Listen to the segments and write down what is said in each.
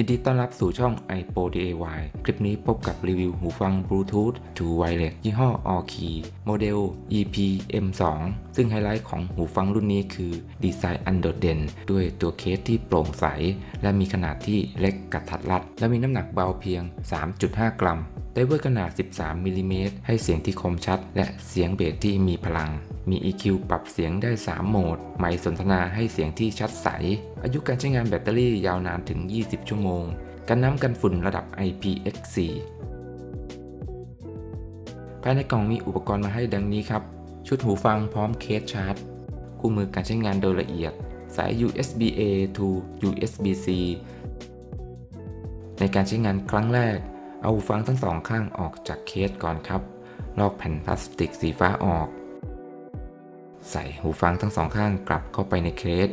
ยินดีต้อนรับสู่ช่อง iPro DIY คลิปนี้พบกับรีวิวหูฟังบลูทูธ True Wireless ยี่ห้อ All Key โมเดล EP M2 ซึ่งไฮไลท์ของหูฟังรุ่นนี้คือดีไซน์อันโดดเด่น ด้วยตัวเคสที่โปร่งใส และมีขนาดที่เล็กกระทัดรัด และมีน้ำหนักเบาเพียง 3.5 กรัม ด้เวอร์ขนาด 13มิลลิเมตรให้เสียงที่คมชัด และเสียงเบสที่มีพลัง มี EQ ปรับเสียงได้ 3 โหมด ไมค์สนทนาให้เสียงที่ชัดใส อายุการใช้งานแบตเตอรี่ยาวนานถึง 20 ชั่วโมง กันน้ำกันฝุ่นระดับ IPX4 ภายในกล่องมีอุปกรณ์มาให้ดังนี้ครับ ชุดหูฟังพร้อมเคสชาร์จ คู่มือการใช้งานโดยละเอียด สาย USB-A to USB-C ในการใช้งานครั้งแรก เอาหูฟังทั้งสองข้างออกจากเคสก่อนครับ ลอกแผ่นพลาสติกสีฟ้าออก ใส่หูฟังทั้งสองข้างกลับเข้าไปในเคส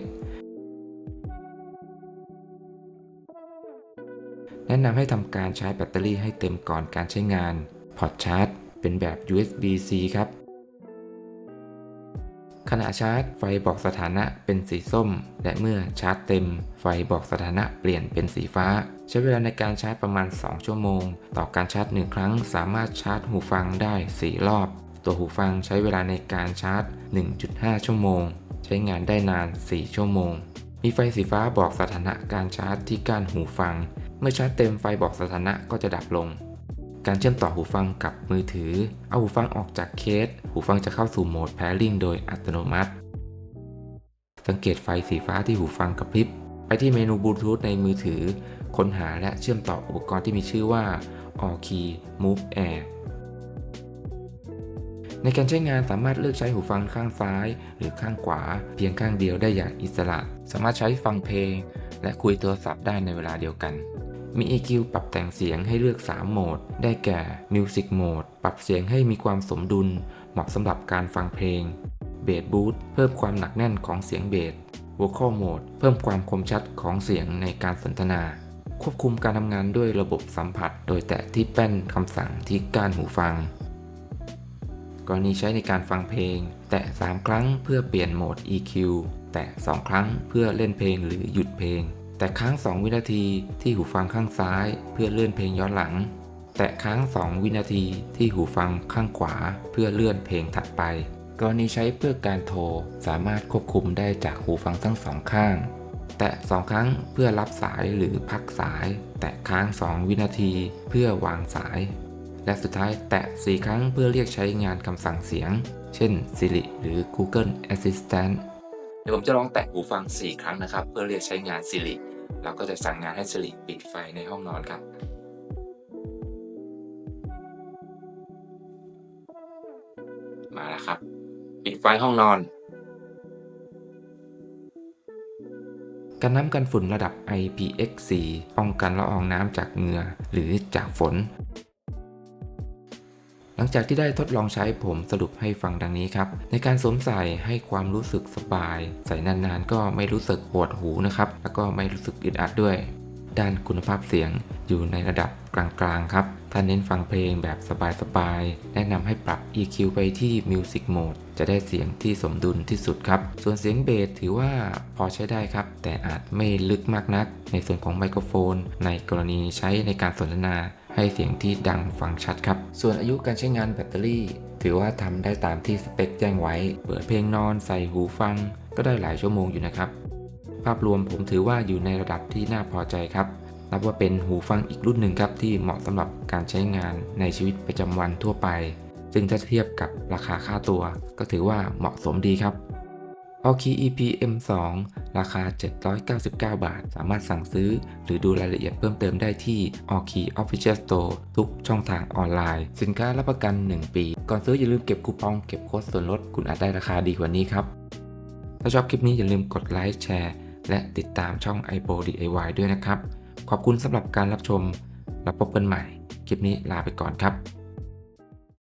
แนะนำให้ทำการใช้แบตเตอรี่ให้เต็มก่อนการใช้งาน พอร์ตชาร์จ เป็นแบบ USB-C ครับ ขณะชาร์จไฟบอกสถานะเป็นสีส้ม และเมื่อชาร์จเต็ม ไฟบอกสถานะเปลี่ยนเป็นสีฟ้า ใช้เวลาในการชาร์จประมาณ 2 ชั่วโมง ต่อการชาร์จ 1 ครั้ง สามารถชาร์จหูฟังได้ 4 รอบ ตัวหูฟังใช้เวลาในการชาร์จ 1.5 ชั่วโมง ใช้งานได้นาน 4 ชั่วโมง มีไฟสีฟ้าบอกสถานะการชาร์จที่ก้านหูฟัง เมื่อชาร์จเต็มไฟบอกสถานะก็จะดับลง การเชื่อมต่อหูฟังกับมือถือ เอาหูฟังออกจากเคส หูฟังจะเข้าสู่โหมด Pairing โดยอัตโนมัติ สังเกตไฟสีฟ้าที่หูฟังกระพริบ ไปที่เมนูบลูทูธในมือถือ ค้นหาและเชื่อมต่ออุปกรณ์ที่มีชื่อว่า All Key Move Air ในการใช้งานสามารถเลือกใช้หูฟังข้างซ้าย หรือข้างขวา เพียงข้างเดียวได้อย่างอิสระ สามารถใช้ฟังเพลง และคุยโทรศัพท์ได้ในเวลาเดียวกัน มี EQ ปรับแต่งเสียงให้เลือก 3 โหมด ได้แก่ Music Mode ปรับเสียงให้มีความสมดุล เหมาะสำหรับการฟังเพลง Bass Boost เพิ่มความหนักแน่นของเสียงเบส Vocal Mode เพิ่มความคมชัดของเสียงในการสนทนา ควบคุมการทำงานด้วยระบบสัมผัส โดยแตะที่แป้นคำสั่งที่ก้านหูฟัง กรณีใช้ในการฟังเพลง แตะ 3 ครั้งเพื่อเปลี่ยนโหมด EQ แตะ 2 ครั้งเพื่อเล่นเพลงหรือหยุดเพลง แต่ค้าง 2 วินาทีที่หูฟังข้างซ้าย เพื่อเลื่อนเพลงย้อนหลัง แตะค้าง 2 วินาทีที่หูฟังข้างขวา เพื่อเลื่อนเพลงถัดไป กรณีใช้เพื่อการโทรสามารถควบคุมได้จากหูฟังทั้งสองข้าง แตะ2ครั้งเพื่อรับสายหรือพักสาย แตะค้าง 2 วินาทีเพื่อวางสาย และสุดท้ายแตะ 4 ครั้งเพื่อเรียกใช้งานคำสั่งเสียง เช่น Siri หรือ Google Assistant ดี๋ยวผมจะลองแตะหูฟัง 4 ครั้งนะครับ เพื่อเรียกใช้งาน Siri เราก็จะสั่งงานให้ Siri ปิดไฟในห้องนอนครับมาแล้วครับ ปิดไฟห้องนอน กันน้ำกันฝุ่นระดับ IPX4 ป้องกันละอองน้ำจากเหงื่อหรือจากฝน หลังจากที่ได้ทดลองใช้ผมสรุปให้ฟังดังนี้ครับ ในการสวมใส่ให้ความรู้สึกสบาย ใส่นานๆ ก็ไม่รู้สึกปวดหูนะครับ แล้วก็ไม่รู้สึกอึดอัดด้วย ด้านคุณภาพเสียงอยู่ในระดับกลางๆ ครับถ้าเน้นฟังเพลงแบบสบายๆ แนะนำให้ปรับ EQ ไปที่ Music Mode จะได้เสียงที่สมดุลที่สุดครับ ส่วนเสียงเบสถือว่าพอใช้ได้ครับ แต่อาจไม่ลึกมากนัก ในส่วนของไมโครโฟน ในกรณีใช้ในการสนทนา ให้เสียงที่ดังฟังชัดครับ ส่วนอายุการใช้งานแบตเตอรี่ ถือว่าทำได้ตามที่สเปคแจ้งไว้ เปิดเพลงนอนใส่หูฟัง ก็ได้หลายชั่วโมงอยู่นะครับ ภาพรวมผมถือว่าอยู่ในระดับที่น่าพอใจครับ นับว่าเป็นหูฟังอีกรุ่นหนึ่งครับที่เหมาะสำหรับการใช้งานในชีวิตประจำวันทั่วไป ซึ่งถ้าเทียบกับราคาค่าตัว ก็ถือว่าเหมาะสมดีครับ a l k e EP M2 ราคา 799 บาท สามารถสั่งซื้อ หรือดูรายละเอียดเพิ่มเติมได้ที่ a l k e Official Store ทุกช่องทางออนไลน์ สินค้ารับประกัน 1 ปี ก่อนซื้ออย่าลืมเก็บคูปองเก็บโค้ดส่วนลด คุณอาจได้ราคาดีกว่านี้ครับ ถ้าชอบคลิปนี้อย่าลืมกดไลค์แชร์ และติดตามช่อง i p o DIY ด้วยนะครับ ขอบคุณสำหรับการรับชม แล้วพบกันใหม่ คลิปนี้ลาไปก่อนครับ